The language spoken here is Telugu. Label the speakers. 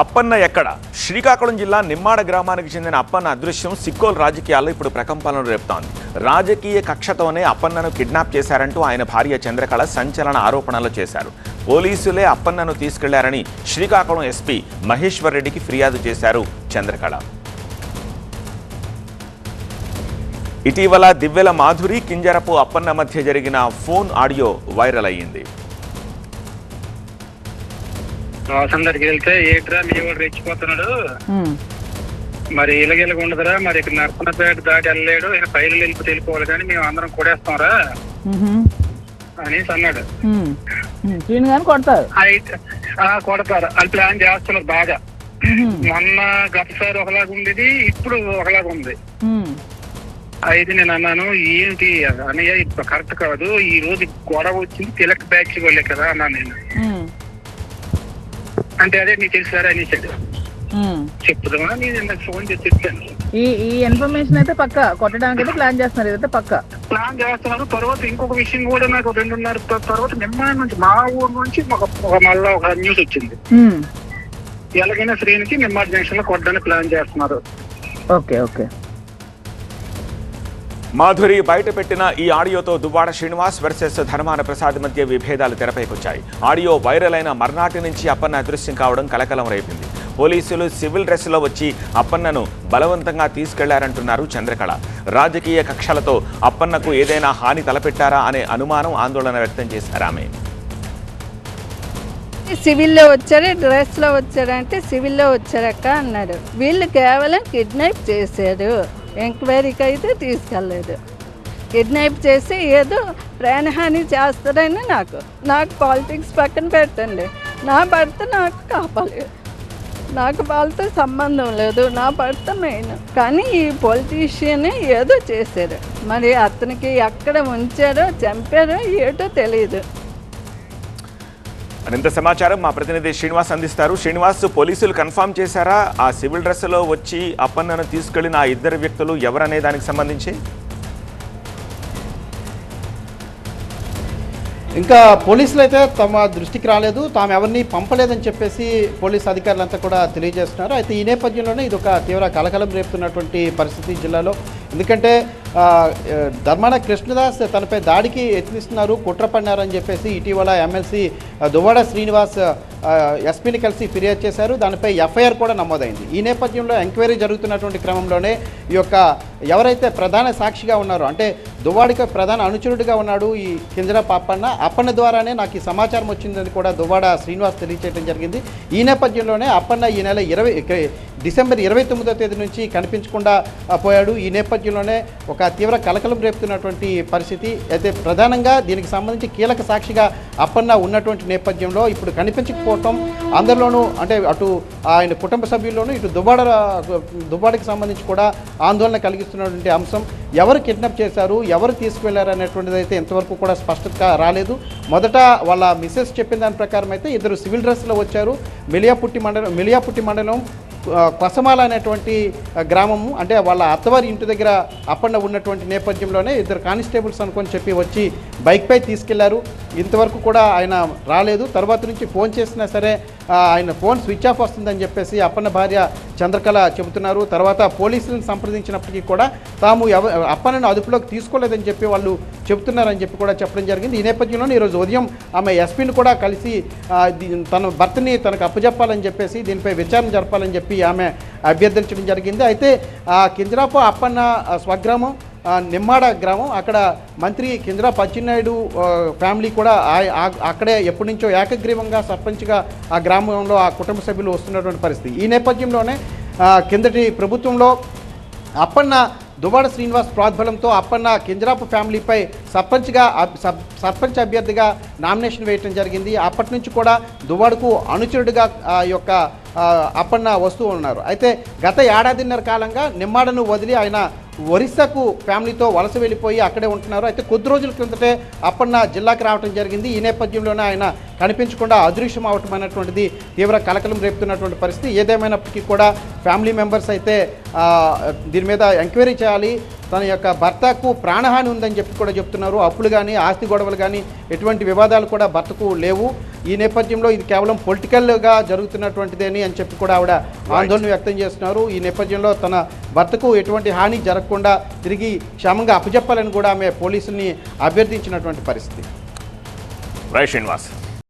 Speaker 1: అప్పన్న ఎక్కడ? శ్రీకాకుళం జిల్లా నిమ్మాడ గ్రామానికి చెందిన అప్పన్న అదృశ్యం సిక్కోల్ రాజకీయాల్లో ఇప్పుడు ప్రకంపనలు రేపుతోంది. రాజకీయ కక్షతోనే అప్పన్నను కిడ్నాప్ చేశారంటూ ఆయన భార్య చంద్రకళ సంచలన ఆరోపణలు చేశారు. పోలీసులే అప్పన్నను తీసుకెళ్ళారని శ్రీకాకుళం ఎస్పీ మహేశ్వర్ రెడ్డికి ఫిర్యాదు చేశారు చంద్రకళ. ఇటీవల దివ్యల మాధురి కింజరపు అప్పన్న మధ్య జరిగిన ఫోన్ ఆడియో వైరల్ అయ్యింది.
Speaker 2: వాసన్ దగ్గరికి వెళ్తే ఏంట్రా మీ వాడు రెచ్చిపోతున్నాడు. మరి ఇలగిలగ ఉండదురా మరి ఇక్కడ నర్పనపేట దాటి వెళ్ళలేడు ఇక పైలు వెళ్ళి వెళ్ళిపోవాలి కానీ మేము అందరం కొడేస్తాంరా అనేసి అన్నాడు
Speaker 3: కొడతారు.
Speaker 2: కొడతారు. వాళ్ళు ప్లాన్ చేస్తున్నారు బాగా. మొన్న గతసారి ఒకలాగా ఉండేది ఇప్పుడు ఒకలాగా ఉంది. అయితే నేను అన్నాను ఏంటి అన్నయ్య ఇప్పుడు కరెక్ట్ కాదు. ఈ రోజు గొడవ వచ్చింది తిలక్ బ్యాచ్ వాళ్ళే కదా అన్నాను నేను. అంటే అదే నీకు తెలుసారా అనేసాడు
Speaker 3: ఉమ్.
Speaker 2: చెప్పుదామా? నేను నాకు ఫోన్ చేసి చెప్పాను
Speaker 3: ఈ ఈ ఇన్ఫర్మేషన్ అయితే పక్క. కొట్టడానికి అయితే ప్లాన్ చేస్తున్నారు. ఇదైతే పక్క.
Speaker 2: ప్లాన్ చేస్తున్నారు. తర్వాత ఇంకొక విషయం కూడా నాకు రెండున్నర తర్వాత నిమ్మాడ నుంచి మా ఊరు నుంచి ఒక మళ్ళా ఒక న్యూస్ వచ్చింది. ఎలాగైనా శ్రేణికి నిమ్మాడ జంక్షన్లో కొట్టడానికి ప్లాన్ చేస్తున్నారు.
Speaker 3: Okay okay.
Speaker 1: మాధురి బయటపెట్టిన ఈ ఆడియోతో దువ్వాడ శ్రీనివాస్ వర్సెస్ ధర్మాన ప్రసాద్ మధ్య విభేదాలు తెరపైకొచ్చాయి. ఆడియో వైరల్ అయిన మర్నాటి నుంచి అప్పన్న అదృశ్యం కావడం కలకలం రేపింది. పోలీసులు సివిల్ డ్రెస్లో వచ్చి అప్పన్నను బలవంతంగా తీసుకెళ్ళారంటున్నారు చంద్రకళ. రాజకీయ కక్షలతో అప్పన్నకు ఏదైనా హాని తలపెట్టారా అనే అనుమానం ఆందోళన వ్యక్తం చేశారు ఆమె.
Speaker 4: సివిల్లో వచ్చారు డ్రెస్లో వచ్చారంటే సివిల్లో వచ్చారక్క అన్నాడు. వీళ్ళు కేవలం కిడ్నాప్ చేశారు. ఎంక్వైరీకి అయితే తీసుకెళ్ళలేదు. కిడ్నాప్ చేసి ఏదో ప్రాణహాని చేస్తారని నాకు నాకు పాలిటిక్స్ పక్కన పెట్టండి. నా భర్త నాకు కాపాలి. నాకు వాళ్ళతో సంబంధం లేదు నా భర్త మెయిన్ కానీ ఈ పొలిటీషియనే ఏదో చేశారు. మరి అతనికి ఎక్కడ ఉంచారో చంపారో ఏటో తెలియదు
Speaker 1: మరింత సమాచారం మా ప్రతినిధి శ్రీనివాస్ అందిస్తారు. శ్రీనివాస్ పోలీసులు కన్ఫామ్ చేశారా? ఆ సివిల్ డ్రెస్లో వచ్చి అప్పన్నను తీసుకెళ్ళిన ఆ ఇద్దరు వ్యక్తులు ఎవరనే దానికి సంబంధించి?
Speaker 5: ఇంకా పోలీసులు అయితే తమ దృష్టికి రాలేదు. తాము ఎవరిని పంపలేదని చెప్పేసి పోలీస్ అధికారులంతా కూడా తెలియజేస్తున్నారు. అయితే ఈ నేపథ్యంలోనే ఇది ఒక తీవ్ర కలకలం రేపుతున్నటువంటి పరిస్థితి జిల్లాలో. ఎందుకంటే ధర్మాన కృష్ణదాస్ తనపై దాడికి యత్నిస్తున్నారు కుట్ర పన్నారని చెప్పేసి ఇటీవల ఎమ్మెల్సీ దువ్వాడ శ్రీనివాస్ ఎస్పీని కలిసి ఫిర్యాదు చేశారు. దానిపై ఎఫ్ఐఆర్ కూడా నమోదైంది. ఈ నేపథ్యంలో ఎంక్వైరీ జరుగుతున్నటువంటి క్రమంలోనే ఈ యొక్క ఎవరైతే ప్రధాన సాక్షిగా ఉన్నారో అంటే దువ్వాడికి ప్రధాన అనుచరుడిగా ఉన్నాడు ఈ కింజరా పాపన్న. అప్పన్న ద్వారానే నాకు ఈ సమాచారం వచ్చిందని కూడా దువ్వాడ శ్రీనివాస్ తెలియచేయడం జరిగింది. ఈ నేపథ్యంలోనే అప్పన్న ఈ నెల ఇరవై డిసెంబర్ ఇరవై తొమ్మిదో తేదీ నుంచి కనిపించకుండా పోయాడు. ఈ నేపథ్యంలోనే ఒక తీవ్ర కలకలం రేపుతున్నటువంటి పరిస్థితి. అయితే ప్రధానంగా దీనికి సంబంధించి కీలక సాక్షిగా అప్పన్న ఉన్నటువంటి నేపథ్యంలో ఇప్పుడు కనిపించకపోవటం అందరిలోనూ అంటే అటు ఆయన కుటుంబ సభ్యుల్లోనూ ఇటు దుబాడ దుబాడికి సంబంధించి కూడా ఆందోళన కలిగిస్తున్నటువంటి అంశం. ఎవరు కిడ్నాప్ చేశారు? ఎవరు తీసుకువెళ్ళారు అనేటువంటిది అయితే ఇంతవరకు కూడా స్పష్టత రాలేదు. మొదట వాళ్ళ మిసెస్ చెప్పిన దాని ప్రకారం అయితే ఇద్దరు సివిల్ డ్రెస్లో వచ్చారు. మిలియాపుట్టి మండలం మిలియాపుట్టి మండలం కొసమాల అనేటువంటి గ్రామము అంటే వాళ్ళ అత్తవారి ఇంటి దగ్గర అప్పన్న ఉన్నటువంటి నేపథ్యంలోనే ఇద్దరు కానిస్టేబుల్స్ అనుకొని చెప్పి వచ్చి బైక్పై తీసుకెళ్ళారు. ఇంతవరకు కూడా ఆయన రాలేదు. తర్వాత నుంచి ఫోన్ చేసినా సరే ఆయన ఫోన్ స్విచ్ ఆఫ్ వస్తుందని చెప్పేసి అప్పన్న భార్య చంద్రకళ చెబుతున్నారు. తర్వాత పోలీసులను సంప్రదించినప్పటికీ కూడా తాము ఎవ అప్పన్నను అదుపులోకి తీసుకోలేదని చెప్పి వాళ్ళు చెబుతున్నారని చెప్పి కూడా చెప్పడం జరిగింది. ఈ నేపథ్యంలో ఈరోజు ఉదయం ఆమె ఎస్పీని కూడా కలిసి తన భర్తని తనకు అప్పజెప్పాలని చెప్పేసి దీనిపై విచారణ జరపాలని చెప్పి ఆమె అభ్యర్థించడం జరిగింది. అయితే కింజరాపు అప్పన్న స్వగ్రామం నిమ్మాడ గ్రామం అక్కడ మంత్రి కింజరా పచ్చినాయుడు ఫ్యామిలీ కూడా అక్కడే ఎప్పటి నుంచో ఏకగ్రీవంగా సర్పంచ్గా ఆ గ్రామంలో ఆ కుటుంబ సభ్యులు వస్తున్నటువంటి పరిస్థితి. ఈ నేపథ్యంలోనే కిందటి ప్రభుత్వంలో అప్పన్న దువ్వాడ శ్రీనివాస్ ప్రోద్బలంతో అప్పన్న కింజరాపు ఫ్యామిలీపై సర్పంచ్గా సబ్- సర్పంచ్ అభ్యర్థిగా నామినేషన్ వేయటం జరిగింది. అప్పటి నుంచి కూడా దువ్వాడకు అనుచరుడిగా ఆ యొక్క అప్పన్న వస్తూ ఉన్నారు. అయితే గత ఏడాదిన్నర కాలంగా నిమ్మాడను వదిలి ఆయన ఒరిస్సాకు ఫ్యామిలీతో వలస వెళ్ళిపోయి అక్కడే ఉంటున్నారు. అయితే కొద్ది రోజుల క్రిందటే అప్పన్న జిల్లాకి రావడం జరిగింది. ఈ నేపథ్యంలోనే ఆయన కనిపించకుండా అదృశ్యం అవటం అనేటువంటిది తీవ్ర కలకలం రేపుతున్నటువంటి పరిస్థితి. ఏదేమైనప్పటికీ కూడా ఫ్యామిలీ మెంబర్స్ అయితే దీని మీద ఎంక్వైరీ చేయాలి. తన యొక్క భర్తకు ప్రాణహాని ఉందని చెప్పి కూడా చెప్తున్నారు. అప్పులు కానీ ఆస్తి గొడవలు కానీ ఎటువంటి వివాదాలు కూడా భర్తకు లేవు. ఈ నేపథ్యంలో ఇది కేవలం పొలిటికల్గా జరుగుతున్నటువంటిదేని అని చెప్పి కూడా ఆవిడ ఆందోళన వ్యక్తం చేస్తున్నారు. ఈ నేపథ్యంలో తన భర్తకు ఎటువంటి హాని జరగకుండా తిరిగి క్షేమంగా అప్పచెప్పాలని కూడా ఆమె పోలీసుల్ని అభ్యర్థించినటువంటి పరిస్థితి.
Speaker 1: శ్రీనివాస్.